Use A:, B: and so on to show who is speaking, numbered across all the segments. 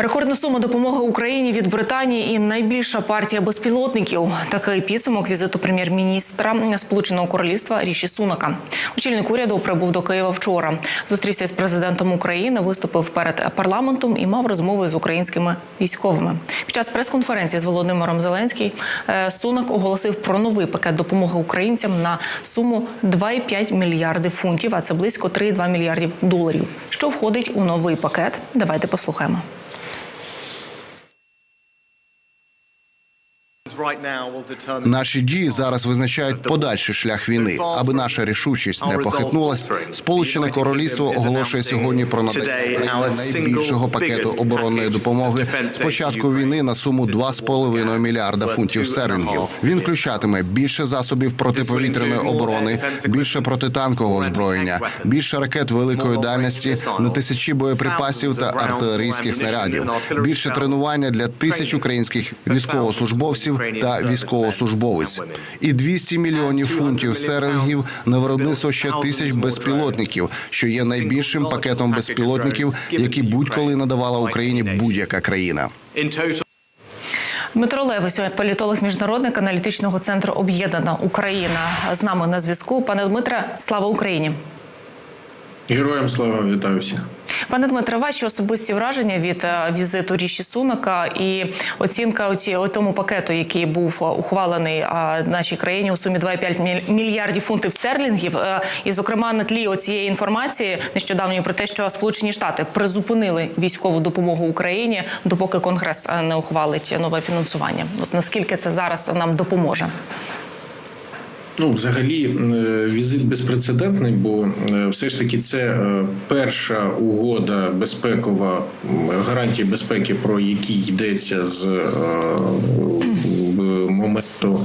A: Рекордна сума допомоги Україні від Британії і найбільша партія безпілотників. Такий підсумок візиту прем'єр-міністра Сполученого Королівства Ріші Сунака. Очільник уряду прибув до Києва вчора. Зустрівся з президентом України, виступив перед парламентом і мав розмови з українськими військовими. Під час прес-конференції з Володимиром Зеленським е, Сунак оголосив про новий пакет допомоги українцям на суму 2,5 мільярди фунтів, а це близько 3,2 мільярдів доларів. Що входить у новий пакет? Давайте послухаємо.
B: Наші дії зараз визначають подальший шлях війни, аби наша рішучість не похитнулась. Сполучене Королівство оголошує сьогодні про надання найбільшого пакету оборонної допомоги з початку війни на суму 2,5 мільярда фунтів стерлінгів. Він включатиме більше засобів протиповітряної оборони, більше протитанкового озброєння, більше ракет великої дальності на тисячі боєприпасів та артилерійських снарядів, більше тренування для тисяч українських військовослужбовців та військовослужбовець, і 200 мільйонів фунтів стерлінгів на виробництво ще тисяч безпілотників, що є найбільшим пакетом безпілотників, які будь-коли надавала Україні будь-яка країна.
A: Дмитро Левись, політолог міжнародник аналітичного центру Об'єднана Україна з нами на зв'язку. Пане Дмитре, слава Україні.
C: Героям слава вітаю всіх.
A: Пане Дмитре, ваші особисті враження від е, візиту Ріші Сунака і оцінка оці, тому пакету, який був е, ухвалений е, нашій країні у сумі 2,5 міль- мільярдів фунтів стерлінгів. І, зокрема, на тлі цієї інформації нещодавньої про те, що Сполучені Штати призупинили військову допомогу Україні, допоки Конгрес не ухвалить нове фінансування. От наскільки це зараз нам допоможе?
C: Ну, взагалі, е, візит безпрецедентний, бо е, все ж таки це е, перша угода безпекова гарантії безпеки, про які йдеться з моменту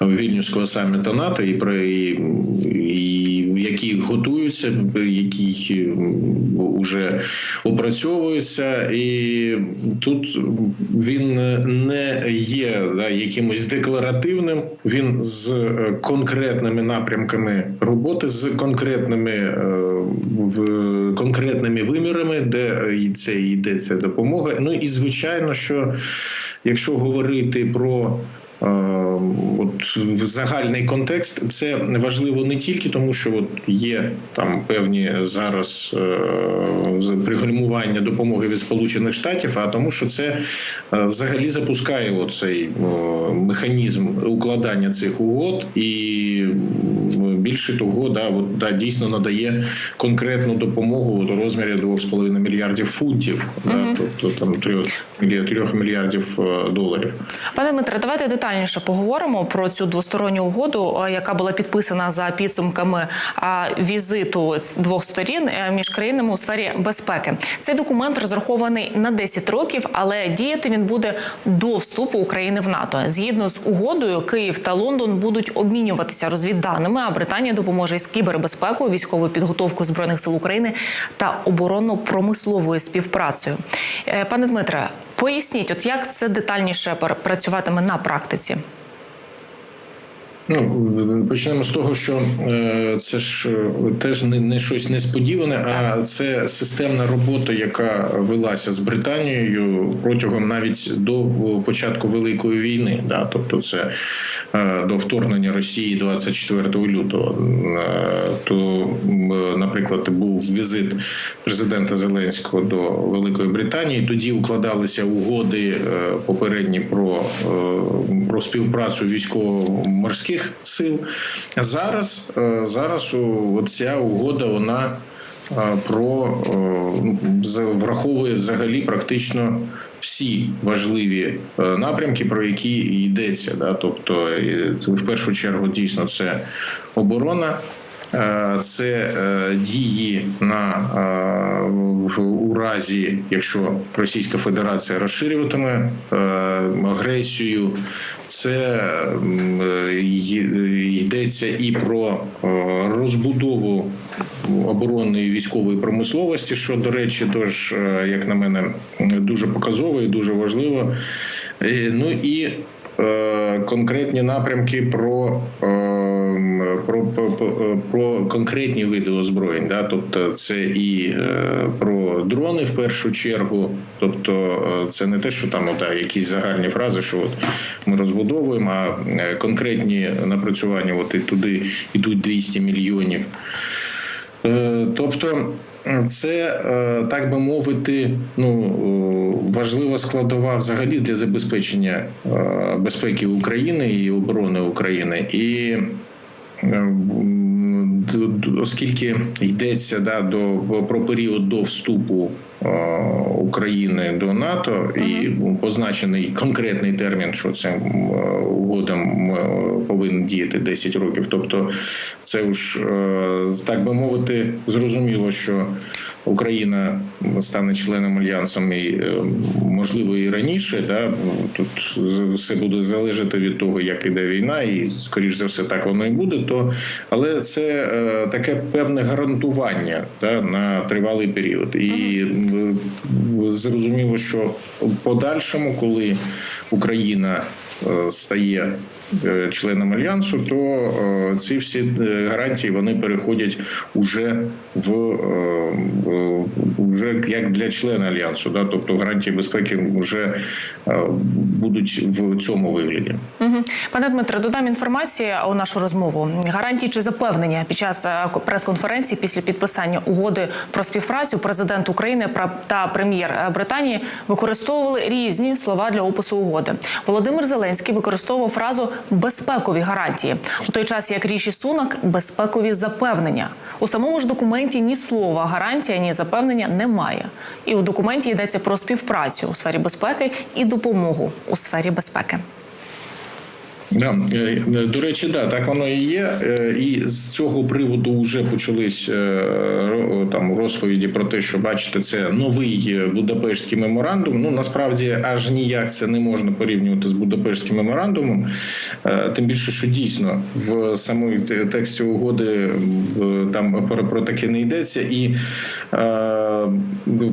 C: вільнюського саміту НАТО, і про і, і які готуються, які вже опрацьовуються, і тут він не є да, якимось декларативним. Він з е, конкретними напрямками роботи, з конкретними е, конкретними вимірами, де це йдеться допомога. Ну і звичайно, що якщо говорити про От в загальний контекст це важливо не тільки тому, що от є там певні зараз е, пригальмування допомоги від Сполучених Штатів, а тому, що це е, взагалі запускає оцей о, механізм укладання цих угод, і більше того, да, от, да, дійсно надає конкретну допомогу у розмірі 2,5 мільярдів фунтів, да, тобто там 3, 3 мільярдів е, доларів.
A: Пане Дмитре, давайте детальніше поговоримо про цю двосторонню угоду, е, яка була підписана за підсумками візиту двох сторін е, між країнами у сфері безпеки. Цей документ розрахований на 10 років, але діяти він буде до вступу України в НАТО. Згідно з угодою, Київ та Лондон будуть обмінюватися розвідданими. А Британія допоможе із кібербезпекою, військовою підготовкою збройних сил України та оборонно-промисловою співпрацею. Е, Пане Дмитре, поясніть, от як це детальніше пр- працюватиме на практиці?
C: Ну почнемо з того, що е, це ж е, теж не, не щось несподіване, а це системна робота, яка велася з Британією протягом навіть до початку великої війни. Да, тобто, це е, до вторгнення Росії 24 лютого. Е, то, наприклад, був візит президента Зеленського до Великої Британії. Тоді укладалися угоди е, попередні про, е, про співпрацю військово-морських сил. Зараз, е, зараз ця угода вона е, про е, враховує взагалі практично всі важливі напрямки, про які йдеться. Да? Тобто, в першу чергу дійсно це оборона. Е, Це е, дії на е, у разі, якщо Російська Федерація розширюватиме агресію, це йдеться і про розбудову оборонної військової промисловості, що до речі, теж, е, як на мене, дуже показово і дуже важливо. Ну і конкретні напрямки про, е, про, про, про, про конкретні види озброєнь. Да? Тобто, це і е, про дрони в першу чергу. Тобто, е, це не те, що там да, якісь загальні фрази, що от ми розбудовуємо, а е, конкретні напрацювання, от і туди йдуть 200 мільйонів. Е, Тобто, це е, так би мовити, ну е, важлива складова взагалі для забезпечення е, безпеки України і оборони України. І оскільки йдеться да, до про період до вступу України до НАТО, і позначений конкретний термін, що це м, е, угода м, е, повинна діяти 10 років. Тобто, це ж е, так би мовити, зрозуміло, що Україна стане членом альянсу і е, можливо і раніше. Да тут все буде залежати від того, як іде війна, і скоріш за все так воно і буде. То але це е, таке певне гарантування да, на тривалий період, і е, зрозуміло, що в подальшому, коли Україна е, стає е, членом альянсу, то е, ці всі е, гарантії вони переходять уже в е, вже як для члена альянсу, да, тобто гарантії безпеки вже е, будуть в цьому вигляді.
A: Пане Дмитре, додам інформації у нашу розмову. Гарантії чи запевнення під час е, прес-конференції після підписання угоди про співпрацю президент України та прем'єр е, Британії використовували різні слова для опису угоди. Володимир Зеленський використовував фразу безпекові гарантії, у той час як Ріші Сунак безпекові запевнення. У самому ж документі ні слова гарантія, ні запевнення немає. І у документі йдеться про співпрацю у сфері безпеки і допомогу у сфері безпеки.
C: Да. е, До речі, да, так воно і є. Е, І з цього приводу вже почались е, там розповіді про те, що бачите, це новий Будапештський меморандум. Ну насправді аж ніяк це не можна порівнювати з Будапештським меморандумом. Тим більше, що дійсно в самої тексті угоди там про, про таке не йдеться, і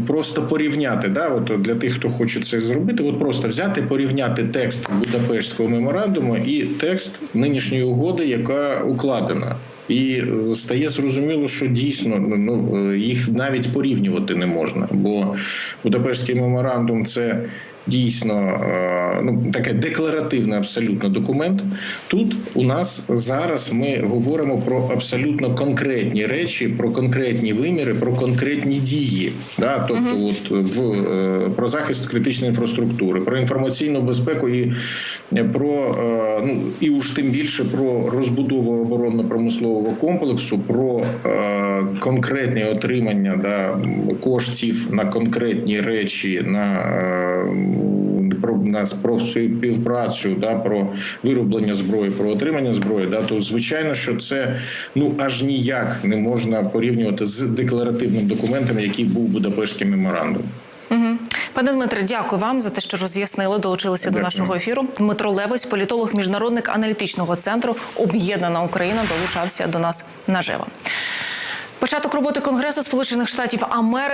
C: просто порівняти, да, от для тих, хто хоче це зробити, от просто взяти, порівняти текст Будапештського меморандуму і текст нинішньої угоди, яка укладена. І стає зрозуміло, що дійсно ну е, їх навіть порівнювати не можна, бо Будапештський меморандум це дійсно е, ну таке декларативний абсолютно документ. Тут у нас зараз ми говоримо про абсолютно конкретні речі, про конкретні виміри, про конкретні дії. Да? Тобто, от в е, про захист критичної інфраструктури, про інформаційну безпеку і е, про ну і уж тим більше про розбудову оборонно-промислового комплексу, про конкретне отримання да, коштів на конкретні речі, на про нас про співпрацю, да про вироблення зброї, про отримання зброї, да то звичайно, що це ну аж ніяк не можна порівнювати з декларативним документом, який був Будапештський меморандум.
A: Угу. Пане Дмитре, дякую вам за те, що роз'яснили, долучилися до нашого ефіру. Дмитро Левось, політолог міжнародник аналітичного центру Об'єднана Україна, долучався до нас наживо. Початок роботи Конгресу Сполучених Штатів Америки.